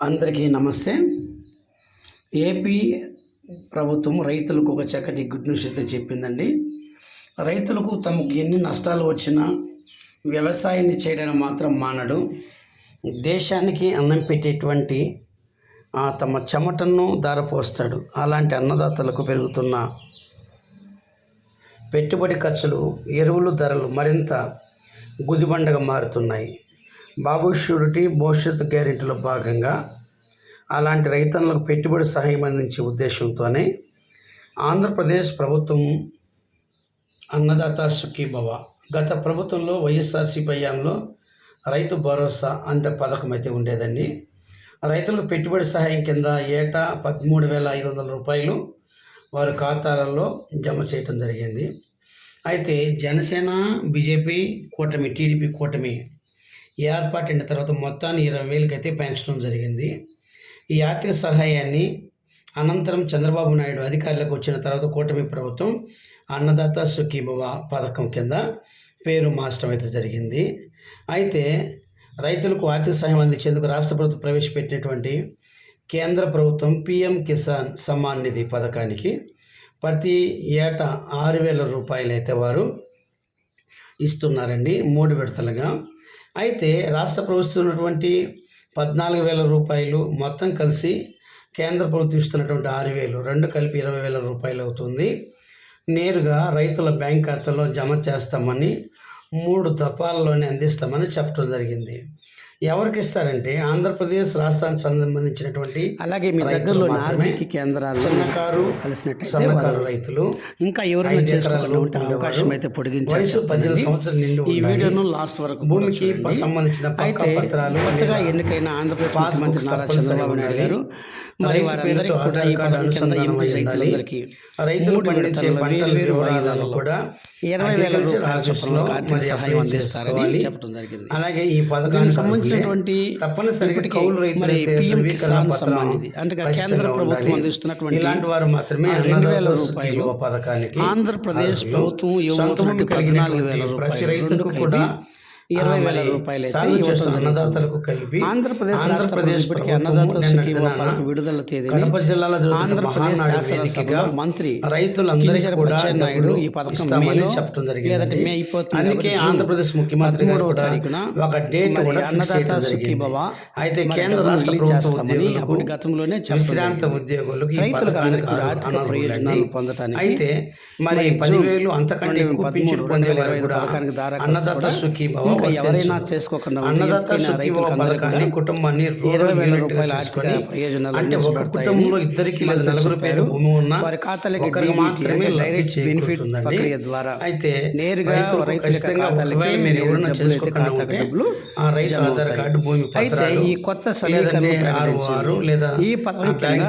అందరికీ నమస్తే. ఏపీ ప్రభుత్వం రైతులకు ఒక చక్కటి గుడ్ న్యూస్ అయితే చెప్పిందండి. రైతులకు తమకు ఎన్ని నష్టాలు వచ్చినా వ్యవసాయాన్ని చేయడం మాత్రం మానడు. దేశానికి అన్నం పెట్టేటువంటి ఆ, తమ చెమటను దారపోస్తాడు అలాంటి అన్నదాతలకు పెరుగుతున్న పెట్టుబడి ఖర్చులు ఎరువులు ధరలు మరింత గుదిబండగా మారుతున్నాయి. బాబు షూరిటీ భవిష్యత్తు గ్యారెంటీలో భాగంగా అలాంటి రైతన్నులకు పెట్టుబడి సహాయం అందించే ఉద్దేశంతోనే ఆంధ్రప్రదేశ్ ప్రభుత్వం అన్నదాత సుఖీభవ. గత ప్రభుత్వంలో వైఎస్ఆర్సీపీ హయాంలో రైతు భరోసా అంటే పథకం అయితే ఉండేదండి. రైతులకు పెట్టుబడి సహాయం కింద ఏటా పదమూడు వేల ఐదు వందల రూపాయలు వారి ఖాతాలలో జమ చేయటం జరిగింది. అయితే జనసేన బీజేపీ కూటమి టీడీపీ కూటమి ఏర్పాటు అయిన తర్వాత మొత్తాన్ని ఇరవై వేలకి అయితే పెంచడం జరిగింది. ఈ ఆర్థిక సహాయాన్ని అనంతరం చంద్రబాబు నాయుడు అధికారులకు వచ్చిన తర్వాత కూటమి ప్రభుత్వం అన్నదాత సుఖీభవ పథకం కింద పేరు మార్చడం అయితే జరిగింది. అయితే రైతులకు ఆర్థిక సహాయం అందించేందుకు రాష్ట్ర ప్రభుత్వం ప్రవేశపెట్టినటువంటి కేంద్ర ప్రభుత్వం పిఎం కిసాన్ సమ్మాన్ నిధి పథకానికి ప్రతి ఏటా ఆరు వేల రూపాయలు అయితే వారు ఇస్తున్నారండి. మూడు విడతలుగా అయితే రాష్ట్ర ప్రభుత్వం ఉన్నటువంటి పద్నాలుగు వేల రూపాయలు మొత్తం కలిసి కేంద్ర ప్రభుత్వం ఇస్తున్నటువంటి ఆరు వేలు రెండు కలిపి ఇరవై వేల రూపాయలు అవుతుంది. నేరుగా రైతుల బ్యాంక్ ఖాతాలో జమ చేస్తామని మూడు దఫాల్లోనే అందిస్తామని చెప్పడం జరిగింది. ఎవరికి ఇస్తారంటే ఆంధ్రప్రదేశ్ రాష్ట్రానికి సంబంధించినటువంటి అలాగే మీ దగ్గరలో ఆర్బీకి కేంద్రాలు చిన్నకారు సన్నకారు రైతులు ఇంకా ఎవరైనా చేసుకోవాలని ఉంటే. అవకాశం అయితే పొడిగించారు వయసు పద్దెనిమిది సంవత్సరాలు నిండి ఈ. వీడియోను లాస్ట్ వరకు భూమికి సంబంధించిన అయితే పత్రాలు కొత్తగా ఎన్నికైన ఆంధ్రప్రదేశ్ ముఖ్యమంత్రి నారా చంద్రబాబు నాయుడు. గారు మరి వారందరికీ కూడా ఈ పథకం కింద. రైతులందరికీ రైతులు పండించే పంటల వాయిదాలలో కూడా ఇరవై వేల రూపాయల ఆర్థిక సహాయం అందిస్తారని. చెప్పడం జరిగింది అలాగే ఈ పథకానికి తప్పనిసరిగా కౌలు రైతులు కిసాన్ సమ్మాన్ నిధి అంటే ఖచ్చితంగా కేంద్ర ప్రభుత్వం. అందిస్తున్నటువంటి ఇలాంటి వారు మాత్రమే రెండు వేల రూపాయలు పథకానికి ఆంధ్రప్రదేశ్. ప్రభుత్వం కలిగినటువంటి పద్నాలుగు వేల రూపాయలు రెండు కలిపి ఇరవై వేల రూపాయలు. అన్నదాతలకు కలిపి ఆంధ్రప్రదేశ్ ఆంధ్రప్రదేశ్ ఇప్పటికే ప్రభుత్వం అన్నదాత నిన్నటి సుఖీభవ దినాన పథకం విడుదల తేదీని జిల్లాలో ఆంధ్రప్రదేశ్ శాసనసభలో మంత్రి రైతులందరికీ కూడా నాయుడు ఈ పథకం మేలో చెప్పడం లేదంటే జరిగింది మే అయిపోతుంది అందుకే ఆంధ్రప్రదేశ్ ముఖ్యమంత్రి గారు కూడా ఒక డేట్ కూడా అన్నదాత సుఖీభవ అయితే కేంద్ర రాష్ట్ర చేస్తామని అప్పటి గతంలోనే విశ్రాంత. ఉద్యోగులకు రైతులకు ఆర్థిక. ప్రయోజనాలు పొందటానికి అయితే మరి పదివేలు అంతకంటే పింఛను రెండు వేల ఇరవై పథకానికి అన్నదాత ఇంకా ఎవరైనా. చేసుకోకుండా అన్నదాత అందరికీ పథకాన్ని కుటుంబాన్ని ఇరవై వేల రూపాయల ఆర్థిక ప్రయోజనాలు అంటే ఒక కుటుంబంలో ఇద్దరికి లేదా నలుగురు పేరు. భూమి ఉన్న వారి ఖాతాలకి ఒకరికి మాత్రమే డైరెక్ట్ బెనిఫిట్. ప్రక్రియ ద్వారా అయితే నేరుగా ఖచ్చితంగా ఒకవేళ మీరు ఎవరైనా చేసుకోకుండా ఉంటే ఆ రైతు ఆధార్. కార్డు భూమి అయితే ఈ కొత్త సమీకరణ ఆర్ఓఆర్ లేదా ఈ పథకం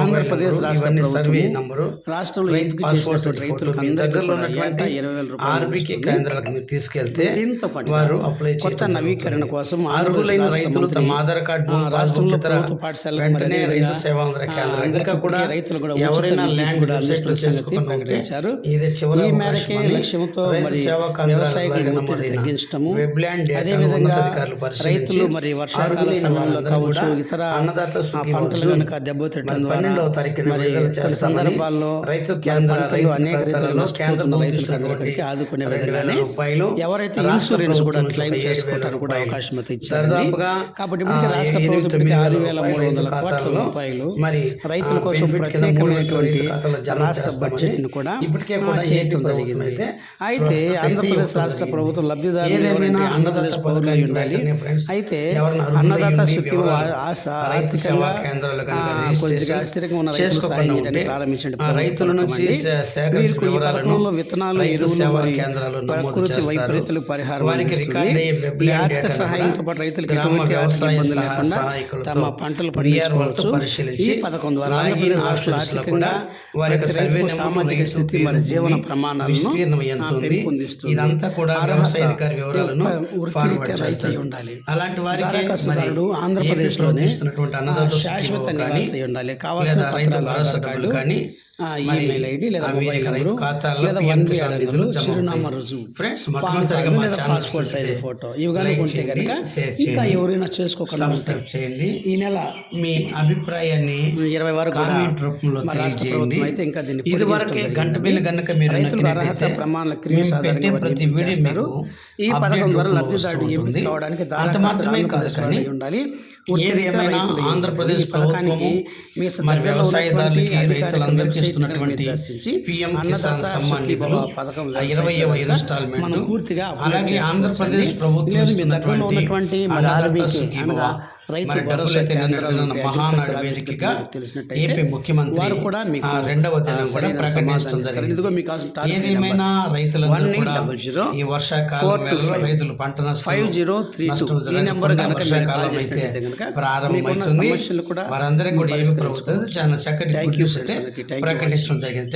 ఆంధ్రప్రదేశ్ రాష్ట్ర సర్వే నంబరు రాష్ట్రంలో రైతు పాస్పోర్ట్ రైతులకు దగ్గరలో ఉన్నటువంటి ఆర్బీకే. కేంద్రాలకు మీరు తీసుకెళ్తే దీంతో పాటు వారు అప్లై కొత్త నవీకరణ. కోసం అర్హులైన రైతులు తమ ఆధార్ కార్డు రాష్ట్రంలో పాఠశాలకు వెంటనే రైతు సేవాంధ్ర కేంద్రం కూడా రైతులు కూడా ఎవరైనా ల్యాండ్ ప్రకటించారు. ఇదే చివరి ఈ మేరకే లక్ష్యంతో మరి కేంద్రాల తగ్గించడము వెబ్ ల్యాండ్ అదేవిధంగా రైతులు మరి వర్షాకాల సమయంలో కావచ్చు కూడా ఇతర అన్నదాత పంటలు కనుక దెబ్బతిట్టడం ద్వారా మరి సందర్భాల్లో రైతు మరి కేంద్ర పంటలు రైతు అనేక రైతులు ఖాతాలలో కేంద్ర రైతులకు అందరికీ ఆదుకునే విధంగానే రూపాయలు ఎవరైతే ఇన్సూరెన్స్ కూడా క్లెయిమ్ చేసుకోవడానికి కూడా. అవకాశం అయితే దాదాపుగా కాబట్టి రాష్ట్ర ప్రభుత్వం ఆరు వేల మూడు వందల కోట్ల రూపాయలు మరి రైతుల కోసం ప్రత్యేకమైనటువంటి రాష్ట్ర చేస్తామని బడ్జెట్ను కూడా ఇప్పటికే కూడా చేయటం జరిగింది అయితే ఆంధ్రప్రదేశ్ రాష్ట్ర. ప్రభుత్వం లబ్ధిదారులు అన్నదాత పౌరులు ఉండాలి అయితే అన్నదాత వివరాలు ఆశ ఆర్థికంగా కొద్దిగా స్థిరంగా ఉన్న రైతులు ప్రారంభించండి రైతుల నుంచి వీరికి ఈ వివరాలను పథకంలో విత్తనాలు ఎరువులు మరియు ప్రకృతి. వైపరీత్యాలకు పరిహారం ఈ ఆర్థిక సహాయంతో పాటు రైతులకు ఎటువంటి ఆర్థిక ఇబ్బందులు లేకుండా తమ పంటలు పండించుకోవచ్చు పరిశీలించి ఈ పథకం ద్వారా ఆంధ్రప్రదేశ్ రాష్ట్ర ఆర్థికంగా వారి ప్రతి రైతుకు సామాజిక స్థితి పేరు, మరి జీవన ప్రమాణాలను. ఇదంతా కూడా వ్యవసాయ అధికారి వివరాలను వృత్తిరీత్యా ఉండాలి. అలాంటి వారికి దరఖాస్తుదారుడు ఆంధ్రప్రదేశ్లోనే శాశ్వత నివాసి ఉండాలి కావాల్సిన పత్రాలు కానీ ఈమెయిల్ ఐడి లేదా మొబైల్ నెంబరు లేదా వన్ బి నిధులు చిరునామా. రుజువు ఫ్రెండ్స్ పాస్పోర్ట్ సైజ్ ఫోటో ఇవి ఉంటే కనుక ఇంకా. ఎవరైనా చేసుకోకుండా ఉంటే సబ్స్క్రైబ్ చేయండి ఈ నెల మీ అభిప్రాయాన్ని ఇరవై వరకు కామెంట్ రూపంలో తెలియజేయండి అయితే ఇంకా దీన్ని ఇది వరకే గంట బిల్లు కనుక మీరు రైతులకు నొక్కినట్లయితే అర్హత ప్రమాణాల క్రిమి పెట్టే ప్రతి వీడియో ఈ పథకం ద్వారా లబ్ధిదారుడు ఎంపిక. కావడానికి అంత మాత్రమే కాదు కానీ ఉండాలి ఏది ఏమైనా రైతులు ఆంధ్రప్రదేశ్ ప్రభుత్వము మీ వ్యవసాయదారులకి రైతులందరికీ పిఎం కిసాన్ సమ్మాన్ నిధులు ఇరవైవ వెబ్సైట్ ఇన్స్టాల్మెంట్ పూర్తిగా అలాగే. ఆంధ్రప్రదేశ్ ప్రభుత్వం ఇస్తున్నటువంటి రైతు భరోసా వేదికగా తెలిసినట్టయితే ఏపీ ముఖ్యమంత్రి వారు కూడా మీకు రెండవ కూడా ప్రకటించడం ఇదిగో మీకు ఏదేమైనా. రైతులందరూ zero ఈ వర్షాకాలం రైతులు పంట ఫైవ్ జీరో త్రీ ఈ నెంబర్ కనుక వర్షాకాలం అయితే ప్రారంభమవుతుంది. సమస్యలు కూడా వారందరికీ కూడా ఏమి ప్రభుత్వం చాలా చక్కటి ప్రకటించడం జరిగింది.